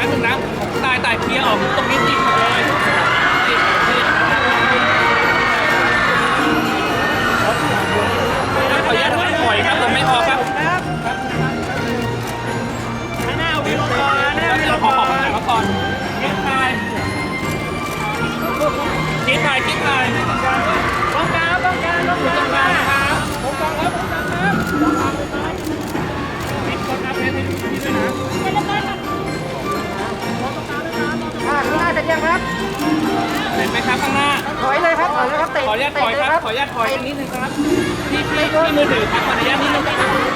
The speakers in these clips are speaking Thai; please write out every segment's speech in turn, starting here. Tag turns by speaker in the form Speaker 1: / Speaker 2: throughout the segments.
Speaker 1: ป๊บนึงนะตายตายเคลียร์ออกตรงนี้ติดเลยติดติดขออนุญาตถอยครับผมไม่พอครับ
Speaker 2: ข้างหน้าวิวก่อนหน้าวิ
Speaker 1: เดี๋ยว
Speaker 2: ว
Speaker 1: ขอ
Speaker 2: ก่อ
Speaker 1: ขอขอนมาก่อนคิดทายคิดทายคิดทาย
Speaker 2: ต้องการต้องการต้อง
Speaker 1: ตรงก
Speaker 2: กา
Speaker 1: ลาง
Speaker 2: ร
Speaker 1: ครับตรงกลางครับตรงกลางครับติดคนครับเนี่ยติดติดด้วยนะ
Speaker 3: ยังครับ
Speaker 1: เห็นไหมครับข้างหน้า
Speaker 3: ถอยเลยครับถอยเลยครับเตะ
Speaker 1: ขออนุญาตถอย
Speaker 3: เตะ
Speaker 1: ครับ ขออนุญาตถอยตรงนิดนึงครับพี่พี่พี่มือถือครับขออนุญาตนิดนึงครับ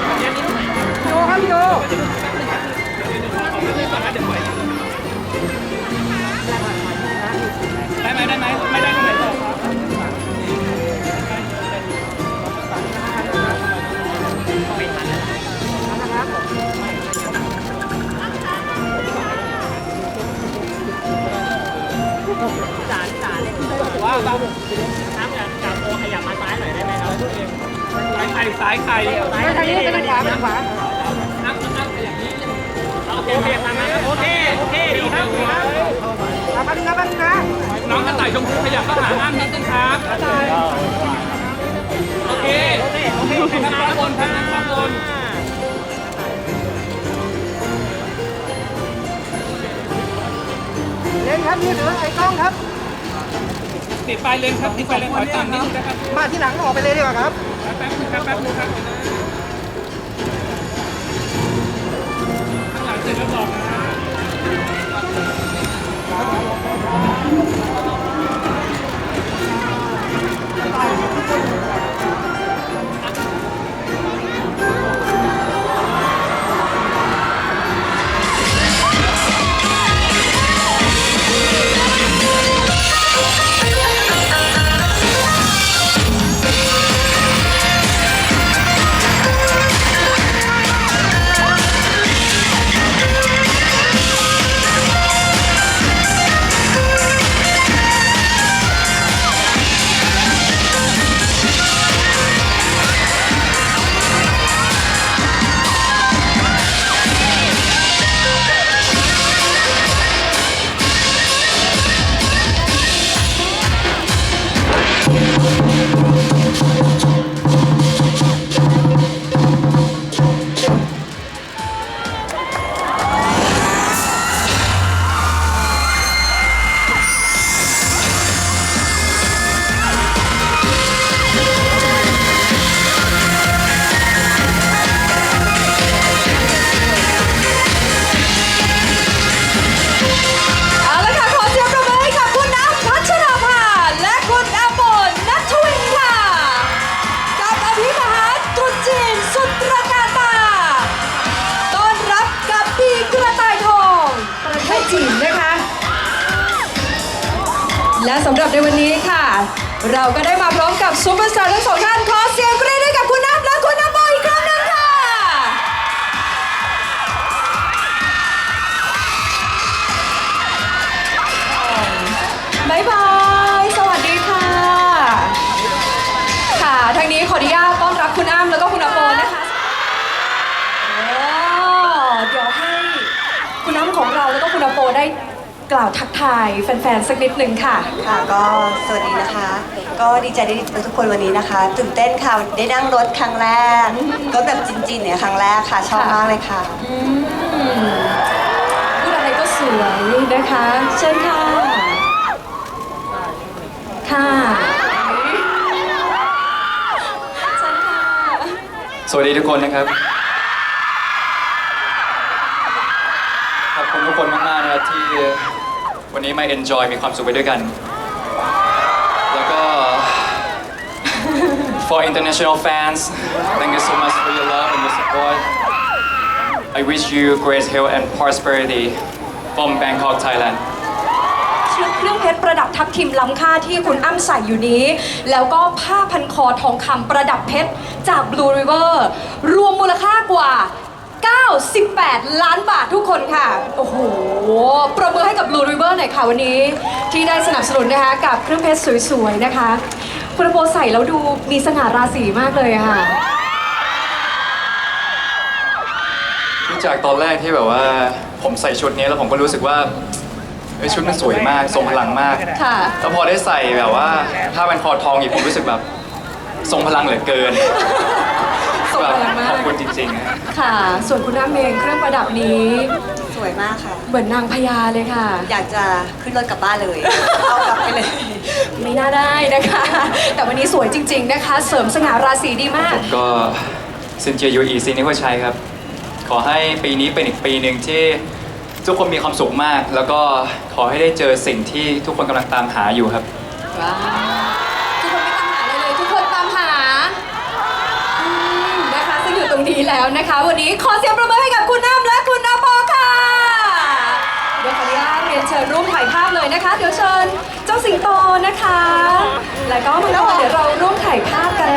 Speaker 2: จานจาน
Speaker 1: ว่าบ้าง
Speaker 2: น้ำจากจากโอขยับมาซ้ายหน่อยได้ไหมครับ
Speaker 1: สายไข่สายไข่
Speaker 3: ไปทางนี้ไปทางขวาไปทางขวา
Speaker 1: นับนับอย่างนี้
Speaker 2: โอเคขยับมาครับโอเคโอเคดีครับดีครับ
Speaker 3: อ่าแป๊บนึงนะแป๊บนึงนะ
Speaker 1: น้องกระต่ายชมพูขยับเข้าหาอ้านิดนึงครับโอเค
Speaker 2: โอเคโอเค
Speaker 1: โอเคข้างบนข้างบน
Speaker 3: เล่นครับนี่ถือไอ้กล้องครับ
Speaker 1: ติดไฟเลนครับติดไฟเลนถอยต่ำนิดนึงนะครับ
Speaker 3: มาที่หลังออกไปเลยดีกว่าครับ
Speaker 1: แป๊บนึงครับแป๊บนึงครับข้างหลังเสร็จแล้วบอกนะ
Speaker 4: เอา เราก็ได้มาพร้อมกับซูเปอร์สตาร์ทั้งสองท่านขอเสียงกรี๊ดให้กับคุณน้ำและคุณน้ำโมอีกครั้งหนึงค่ะบายบาย สวัสดีค่ะ ค่ะ ทางนี้ขออนุญาตต้อนรับคุณอ้ำแล้วก็คุณอโปนะคะโอ้เดี๋ยวให้คุณอ้ำของเราแล้วก็คุณอโปได้ กล่าวทักทายแฟนๆ สักนิดหนึ่งค่ะ
Speaker 5: ค่ะก็สวัสดีนะคะ ก็ดีใจได้เจอทุกคนวันนี้นะคะตื่นเต้นค่ะได้นั่งรถครั้งแรกรถแบบจินๆเนี่ยครั้งแรกค่ะชอบมากเลยค่ะ
Speaker 4: อืมพูดอะไรก็สวยนะคะเชิญค่ะ ค่ะเชิญค่ะ
Speaker 6: สวัสดีทุกคนนะครับขอบคุณทุกคนมากๆนะครับที่ วันนี้มา enjoy มีความสุขไปด้วยกัน แล้วก็ for international fans thank you so much for your love and your support I wish you great health and prosperity from Bangkok Thailand
Speaker 4: ชุดเครื่องเพชรประดับทับทิมล้ำค่าที่คุณอ้ำใส่อยู่นี้ แล้วก็ผ้าพันคอทองคำประดับเพชรจาก Blue River รวมมูลค่ากว่า 98 ล้านบาททุกคนค่ะ โอ้โห ประมือให้ Blue River หน่อยค่ะวันนี้ที่ได้สนับสนุนนะคะ กับเครื่องเพชรสวยๆนะคะ คุณโปใส่แล้วดูมีสง่าราศีมากเลยอะค่ะ
Speaker 6: รู้จักจากตอนแรกที่แบบว่าผมใส่ชุดนี้แล้วผมก็รู้สึกว่าเอ้ยชุดมันสวยมากทรงพลังมาก
Speaker 4: ค่ะ
Speaker 6: แล้วพอได้ใส่แบบว่าผ้าพันคอทองอีกผมรู้สึกแบบทรงพลังเหลือเกิน
Speaker 4: ทรง
Speaker 6: แบบ
Speaker 4: พลังมาก
Speaker 6: ขอบคุณจริงๆอะ
Speaker 4: ค่ะ ส่วนคุณน้ำเองเครื่องประดับนี้
Speaker 5: สวยมากค่ะ
Speaker 4: เหมือนนางพญาเลยค่ะ
Speaker 5: อยากจะขึ้นรถกลับบ้านเลย เอากลับไปเลย
Speaker 4: ไม่น่าได้นะคะ แต่วันนี้สวยจริง ๆ นะคะ เสริมสง่าราศีดีมาก
Speaker 6: ผมก็ซินเจียยูอีซินนิวชัยครับ ขอให้ปีนี้เป็นอีกปีหนึ่งที่ทุกคนมีความสุขมาก แล้วก็ขอให้ได้เจอสิ่งที่ทุกคนกำลังตามหาอยู่ครับ
Speaker 4: ว้าวทุกคนไม่ตามหาอะไรเลย ทุกคนตามหาอืมนะคะซึ่งอยู่ตรงนี้ แล้วนะคะ วันนี้ขอเสียงประมือให้กับคุณน้ำและคุณอาปอค่ะ เดี๋ยวขออนุญาตเรียนเชิญร่วมถ่ายภาพเลยนะคะ เดี๋ยวเชิญเจ้าสิงโตนะคะ แล้วก็มาเดี๋ยวเราร่วมถ่ายภาพกัน